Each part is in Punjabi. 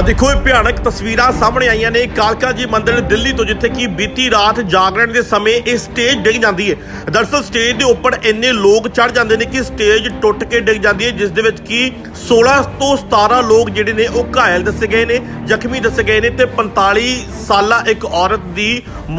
ਆ ਦੇਖੋ, ਇਹ ਭਿਆਨਕ ਤਸਵੀਰਾਂ ਸਾਹਮਣੇ ਆਈਆਂ ਨੇ। ਕਾਲਕਾ ਜੀ ਮੰਦਿਰ ਦਿੱਲੀ ਤੋਂ, ਜਿੱਥੇ ਕਿ ਬੀਤੀ ਰਾਤ ਜਾਗਰਣ ਦੇ ਸਮੇਂ ਇਹ ਸਟੇਜ ਡਿੱਗ ਜਾਂਦੀ ਹੈ। ਦਰਅਸਲ ਸਟੇਜ ਦੇ ਉੱਪਰ ਇੰਨੇ ਲੋਕ ਚੜ ਜਾਂਦੇ ਨੇ ਕਿ ਸਟੇਜ ਟੁੱਟ ਕੇ ਡਿੱਗ ਜਾਂਦੀ ਹੈ, ਜਿਸ ਦੇ ਵਿੱਚ ਕਿ 16 ਤੋਂ 17 ਲੋਕ ਜਿਹੜੇ ਨੇ, ਉਹ ਘਾਇਲ ਦੱਸੇ ਗਏ ਨੇ, ਜ਼ਖਮੀ ਦੱਸੇ ਗਏ ਨੇ ਤੇ 45 ਸਾਲਾ ਇੱਕ ਔਰਤ ਦੀ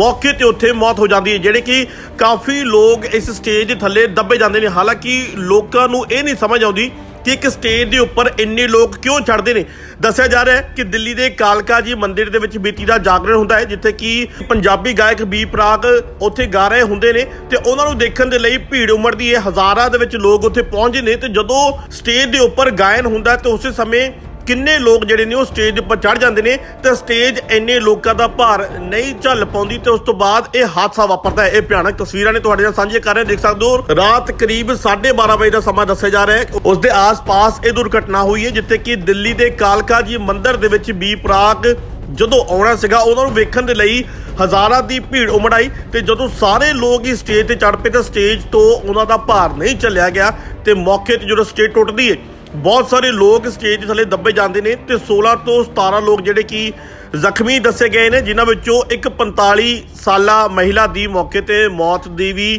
ਮੌਕੇ ਤੇ ਉੱਥੇ ਮੌਤ ਹੋ ਜਾਂਦੀ ਹੈ, ਜਿਹੜੇ ਕਿ ਕਾਫੀ ਲੋਕ ਇਸ ਸਟੇਜ ਦੇ ਥੱਲੇ ਦੱਬੇ ਜਾਂਦੇ ਨੇ। ਹਾਲਾਂਕਿ ਲੋਕਾਂ ਨੂੰ ਇਹ ਨਹੀਂ ਸਮਝ ਆਉਂਦੀ ਕਿ ਇੱਕ ਸਟੇਜ ਦੇ ਉੱਪਰ ਇੰਨੇ ਲੋਕ ਕਿਉਂ ਚੜਦੇ ਨੇ? ਦੱਸਿਆ ਜਾ ਰਿਹਾ ਹੈ ਕਿ ਦਿੱਲੀ ਦੇ ਕਾਲਕਾ ਜੀ ਮੰਦਿਰ ਦੇ ਵਿੱਚ ਬੀਤੀ ਦਾ ਜਾਗਰਣ ਹੁੰਦਾ ਹੈ, ਜਿੱਥੇ ਕਿ ਪੰਜਾਬੀ ਗਾਇਕ ਬੀ ਪ੍ਰਾਗ ਉੱਥੇ ਗਾ ਰਹੇ ਹੁੰਦੇ ਨੇ ਤੇ ਉਹਨਾਂ ਨੂੰ ਦੇਖਣ ਦੇ ਲਈ ਭੀੜ ਉਮੜਦੀ ਹੈ। ਹਜ਼ਾਰਾਂ ਦੇ ਵਿੱਚ ਲੋਕ ਉੱਥੇ ਪਹੁੰਚਦੇ ਨੇ ਤੇ ਜਦੋਂ ਸਟੇਜ ਦੇ ਉੱਪਰ ਗਾਇਨ ਹੁੰਦਾ ਹੈ, ਤੇ ਉਸੇ ਸਮੇਂ ਕਿੰਨੇ ਲੋਕ ਜਿਹੜੇ ਨੇ ਉਹ ਸਟੇਜ ਉੱਪਰ ਚੜ ਜਾਂਦੇ ਨੇ ਤੇ ਸਟੇਜ ਇੰਨੇ ਲੋਕਾਂ ਦਾ ਭਾਰ ਨਹੀਂ ਝੱਲ ਪਾਉਂਦੀ ਤੇ ਉਸ ਤੋਂ ਬਾਅਦ ਇਹ ਹਾਦਸਾ ਵਾਪਰਦਾ ਹੈ। ਇਹ ਭਿਆਨਕ ਤਸਵੀਰਾਂ ਨੇ ਤੁਹਾਡੇ ਨਾਲ ਸਾਂਝੀਆਂ ਕਰ ਰਹੇ ਦੇਖ ਸਕਦੇ ਹੋ, ਰਾਤ ਕਰੀਬ 12:30 ਵਜੇ ਦਾ ਸਮਾਂ ਦੱਸਿਆ ਜਾ ਰਿਹਾ ਹੈ। ਉਸ ਦੇ ਆਸ-ਪਾਸ ਇਹ ਦੁਰਘਟਨਾ ਹੋਈ ਹੈ, ਜਿੱਥੇ ਕਿ ਦਿੱਲੀ ਦੇ ਕਾਲਕਾ ਜੀ ਮੰਦਿਰ ਦੇ ਵਿੱਚ ਬੀ ਪ੍ਰਾਗ ਜਦੋਂ ਆਉਣਾ ਸੀਗਾ, ਉਹਨਾਂ ਨੂੰ ਵੇਖਣ ਦੇ ਲਈ ਹਜ਼ਾਰਾਂ ਦੀ ਭੀੜ ਉਮੜ ਆਈ ਤੇ ਜਦੋਂ ਸਾਰੇ ਲੋਕ ਹੀ ਸਟੇਜ ਤੇ ਚੜ ਪਏ ਤਾਂ ਸਟੇਜ ਤੋਂ ਉਹਨਾਂ ਦਾ ਭਾਰ ਨਹੀਂ ਚੱਲਿਆ ਗਿਆ ਤੇ ਮੌਕੇ ਤੇ ਜਦੋਂ ਸਟੇਜ ਟੁੱਟਦੀ ਹੈ ਬਹੁਤ ਸਾਰੇ ਲੋਕ ਸਟੇਜ ਦੇ ਥੱਲੇ ਦੱਬੇ ਜਾਂਦੇ ਨੇ ਤੇ 16 ਤੋਂ 17 ਲੋਕ ਜਿਹੜੇ ਕਿ ਜ਼ਖਮੀ ਦੱਸੇ ਗਏ ਨੇ, ਜਿਨ੍ਹਾਂ ਵਿੱਚੋਂ ਇੱਕ 45 ਸਾਲਾ ਮਹਿਲਾ ਦੀ ਮੌਕੇ ਤੇ ਮੌਤ ਦੀ ਵੀ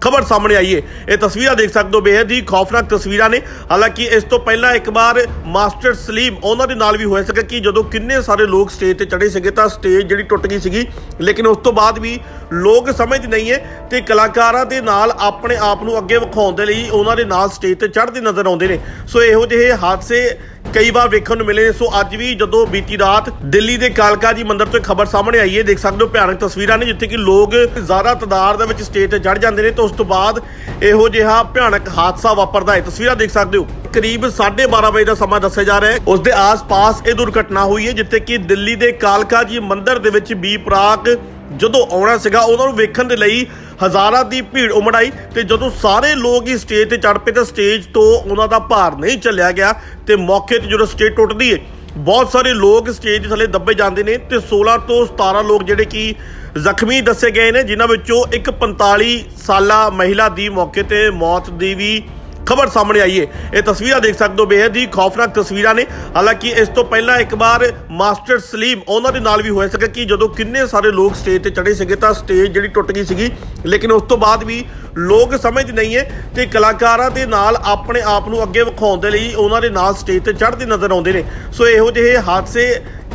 ਖਬਰ ਸਾਹਮਣੇ ਆਈ ਹੈ। ਇਹ ਤਸਵੀਰਾਂ ਦੇਖ ਸਕਦੇ ਹੋ। ਬੇहद ਹੀ ਖੌਫਨਾਕ ਤਸਵੀਰਾਂ ਨੇ। ਹਾਲਾਂਕਿ ਇਸ ਤੋਂ ਪਹਿਲਾਂ ਇੱਕ ਵਾਰ ਮਾਸਟਰ ਸਲੀਮ ਉਹਨਾਂ ਦੇ ਨਾਲ ਵੀ ਹੋਇਆ ਸੀਗਾ ਕਿ ਜਦੋਂ ਕਿੰਨੇ ਸਾਰੇ ਲੋਕ ਸਟੇਜ ਤੇ ਚੜੇ ਸੀਗੇ ਤਾਂ ਸਟੇਜ ਜਿਹੜੀ ਟੁੱਟ ਗਈ ਸੀਗੀ। ਲੇਕਿਨ ਉਸ ਤੋਂ ਬਾਅਦ ਵੀ ਲੋਕ ਸਮਝਦੇ ਨਹੀਂ ਹੈ ਤੇ ਕਲਾਕਾਰਾਂ ਦੇ ਨਾਲ ਆਪਣੇ ਆਪ ਨੂੰ ਅੱਗੇ ਵਿਖਾਉਣ ਦੇ ਲਈ ਉਹਨਾਂ ਦੇ ਨਾਲ ਸਟੇਜ ਤੇ ਚੜ੍ਹਦੇ ਨਜ਼ਰ ਆਉਂਦੇ ਨੇ। ਸੋ ਇਹੋ ਜਿਹੇ ਹਾਦਸੇ ਕਈ ਵਾਰ ਵੇਖਣ ਨੂੰ ਮਿਲੇ ਸੋ ਅੱਜ ਵੀ ਜਦੋਂ ਬੀਤੀ ਰਾਤ ਦਿੱਲੀ ਦੇ ਕਾਲਕਾ ਜੀ ਮੰਦਿਰ ਤੋਂ ਖਬਰ ਸਾਹਮਣੇ ਆਈ ਹੈ, ਦੇਖ ਸਕਦੇ ਹੋ ਭਿਆਨਕ ਤਸਵੀਰਾਂ ਨੇ, ਜਿੱਥੇ ਕਿ ਲੋਕ ਜ਼ਿਆਦਾ ਤਦਾਦ ਦੇ ਵਿੱਚ ਸਟੇਜ ਤੇ ਚੜ ਜਾਂਦੇ ਨੇ ਤੇ ਉਸ ਤੋਂ ਬਾਅਦ ਇਹੋ ਜਿਹਾ ਭਿਆਨਕ ਹਾਦਸਾ ਵਾਪਰਦਾ ਹੈ। ਤਸਵੀਰਾਂ ਦੇਖ ਸਕਦੇ ਹੋ, ਕਰੀਬ 12:30 ਵਜੇ ਦਾ ਸਮਾਂ ਦੱਸਿਆ ਜਾ ਰਿਹਾ ਹੈ। ਉਸ ਦੇ ਆਸ-ਪਾਸ ਇਹ ਦੁਰਘਟਨਾ ਹੋਈ ਹੈ, ਜਿੱਥੇ ਕਿ ਦਿੱਲੀ ਦੇ ਕਾਲਕਾ ਜੀ ਮੰਦਿਰ ਦੇ ਵਿੱਚ ਬੀ ਪ੍ਰਾਗ ਜਦੋਂ ਆਉਣਾ ਸੀਗਾ ਉਹਨਾਂ ਨੂੰ ਵੇਖਣ ਦੇ ਲਈ ਹਜ਼ਾਰਾਂ ਦੀ ਭੀੜ ਉਮੜ ਆਈ ਤੇ ਜਦੋਂ ਸਾਰੇ ਲੋਕ ਹੀ ਸਟੇਜ ਤੇ ਚੜ ਪਏ ਤਾਂ ਸਟੇਜ ਤੋਂ ਉਹਨਾਂ ਦਾ ਭਾਰ ਨਹੀਂ ਚੱਲਿਆ ਗਿਆ ਤੇ ਮੌਕੇ ਤੇ ਜਦੋਂ ਸਟੇਜ ਟੁੱਟਦੀ ਹੈ ਬਹੁਤ ਸਾਰੇ ਲੋਕ ਸਟੇਜ ਦੇ ਥੱਲੇ ਦੱਬੇ ਜਾਂਦੇ ਨੇ ਤੇ 16 ਤੋਂ 17 ਲੋਕ ਜਿਹੜੇ ਕਿ ਜ਼ਖਮੀ ਦੱਸੇ ਗਏ ਨੇ, ਜਿਨ੍ਹਾਂ ਵਿੱਚੋਂ ਇੱਕ 45 ਸਾਲਾ ਮਹਿਲਾ ਦੀ ਮੌਕੇ ਤੇ ਮੌਤ ਦੀ ਵੀ ਖਬਰ ਸਾਹਮਣੇ ਆਈ ਹੈ। ਇਹ ਤਸਵੀਰਾਂ ਦੇਖ ਸਕਦੇ ਹੋ। ਬੇहद ਹੀ ਖੌਫਨਾਕ ਤਸਵੀਰਾਂ ਨੇ। ਹਾਲਾਂਕਿ ਇਸ ਤੋਂ ਪਹਿਲਾਂ ਇੱਕ ਵਾਰ ਮਾਸਟਰ ਸਲੀਮ ਉਹਨਾਂ ਦੇ ਨਾਲ ਵੀ ਹੋਇਆ ਸੀਗਾ ਕਿ ਜਦੋਂ ਕਿੰਨੇ ਸਾਰੇ ਲੋਕ ਸਟੇਜ ਤੇ ਚੜੇ ਸੀਗੇ ਤਾਂ ਸਟੇਜ ਜਿਹੜੀ ਟੁੱਟ ਗਈ ਸੀਗੀ। ਲੇਕਿਨ ਉਸ ਤੋਂ ਬਾਅਦ ਵੀ ਲੋਕ ਸਮਝ ਨਹੀਂ ਹੈ ਤੇ ਕਲਾਕਾਰਾਂ ਦੇ ਨਾਲ ਆਪਣੇ ਆਪ ਨੂੰ ਅੱਗੇ ਵਿਖਾਉਣ ਦੇ ਲਈ ਉਹਨਾਂ ਦੇ ਨਾਲ ਸਟੇਜ ਤੇ ਚੜ੍ਹਦੇ ਨਜ਼ਰ ਆਉਂਦੇ ਨੇ। ਸੋ ਇਹੋ ਜਿਹੇ ਹਾਦਸੇ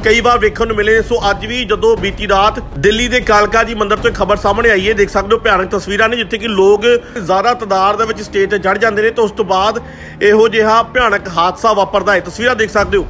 ਕਈ ਵਾਰ ਵੇਖਣ ਨੂੰ ਮਿਲੇ ਸੋ ਅੱਜ ਵੀ ਜਦੋਂ ਬੀਤੀ ਰਾਤ ਦਿੱਲੀ ਦੇ ਕਾਲਕਾ ਜੀ ਮੰਦਿਰ ਤੋਂ ਇੱਕ ਖਬਰ ਸਾਹਮਣੇ ਆਈ ਹੈ, ਦੇਖ ਸਕਦੇ ਹੋ ਭਿਆਨਕ ਤਸਵੀਰਾਂ ਨੇ, ਜਿੱਥੇ ਕਿ ਲੋਕ ਜ਼ਿਆਦਾ ਤਦਾਦ ਦੇ ਵਿੱਚ ਸਟੇਜ ਤੇ ਚੜ ਜਾਂਦੇ ਨੇ ਤੇ ਉਸ ਤੋਂ ਬਾਅਦ ਇਹੋ ਜਿਹਾ ਭਿਆਨਕ ਹਾਦਸਾ ਵਾਪਰਦਾ ਹੈ। ਤਸਵੀਰਾਂ ਦੇਖ ਸਕਦੇ ਹੋ।